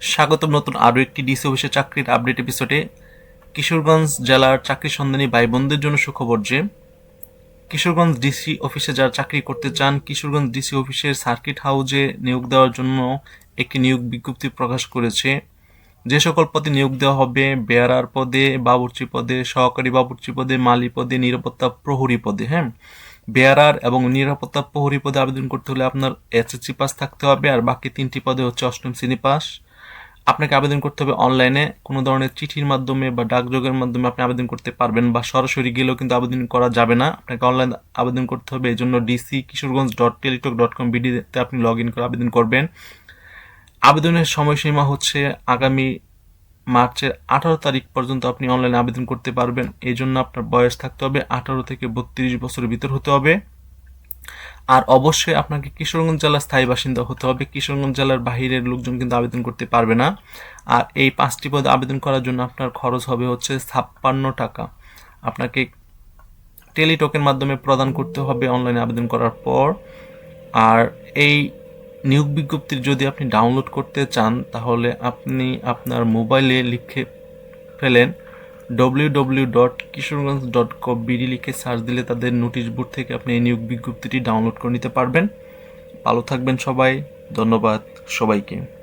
স্বাগতম নতুন আরও একটি ডিসি অফিসে চাকরির আপডেট এপিসোডে কিশোরগঞ্জ জেলার চাকরি সন্ধানী ভাই বোনদের জন্য সুখবর যে, কিশোরগঞ্জ ডিসি অফিসে যারা চাকরি করতে চান, কিশোরগঞ্জ ডিসি অফিসের সার্কিট হাউজে নিয়োগ দেওয়ার জন্য একটি নিয়োগ বিজ্ঞপ্তি প্রকাশ করেছে। যে সকল পদে নিয়োগ দেওয়া হবে, বেয়ারার পদে, বাবুর্চি পদে, সহকারী বাবুর্চি পদে, মালি পদে, নিরাপত্তা প্রহরী পদে হ্যাঁ? বেয়ারার এবং নিরাপত্তা প্রহরী পদে আবেদন করতে হলে আপনার এসএসসি পাস থাকতে হবে, আর বাকি তিনটি পদে হচ্ছে অষ্টম শ্রেণি পাস। আপনাকে আবেদন করতে হবে অনলাইনে। কোনো ধরনের চিঠির মাধ্যমে বা ডাকযোগের মাধ্যমে আপনি আবেদন করতে পারবেন বা সরাসরি গেলেও কিন্তু আবেদন করা যাবে না। আপনাকে অনলাইন আবেদন করতে হবে এই জন্য DC Kishoreganj dot Teletalk dot com বিডিতে আপনি লগ ইন করে আবেদন করবেন। আবেদনের সময়সীমা হচ্ছে আগামী মার্চের আঠারো তারিখ পর্যন্ত আপনি অনলাইনে আবেদন করতে পারবেন। এই জন্য আপনার বয়স থাকতে হবে আঠারো থেকে বত্রিশ বছরের ভিতর হতে হবে। আর অবশ্যই আপনাকে কিশোরগঞ্জ জেলার স্থায়ী বাসিন্দা হতে হবে। কিশোরগঞ্জ জেলার বাহিরের লোকজন কিন্তু আবেদন করতে পারবে না। আর এই পাঁচটি পদে আবেদন করার জন্য আপনার খরচ হবে হচ্ছে ছাপ্পান্ন টাকা। আপনাকে টেলিটকের মাধ্যমে প্রদান করতে হবে অনলাইনে আবেদন করার পর। আর এই নিয়োগ বিজ্ঞপ্তি যদি আপনি ডাউনলোড করতে চান, তাহলে আপনি আপনার মোবাইলে লিখে ফেলেন W W dot Kishoreganj dot com BD লিখে সার্চ দিলে তাদের নোটিশ বোর্ড থেকে আপনি এই নিয়োগ বিজ্ঞপ্তিটি ডাউনলোড করে নিতে পারবেন। ভালো থাকবেন সবাই। ধন্যবাদ সবাইকে।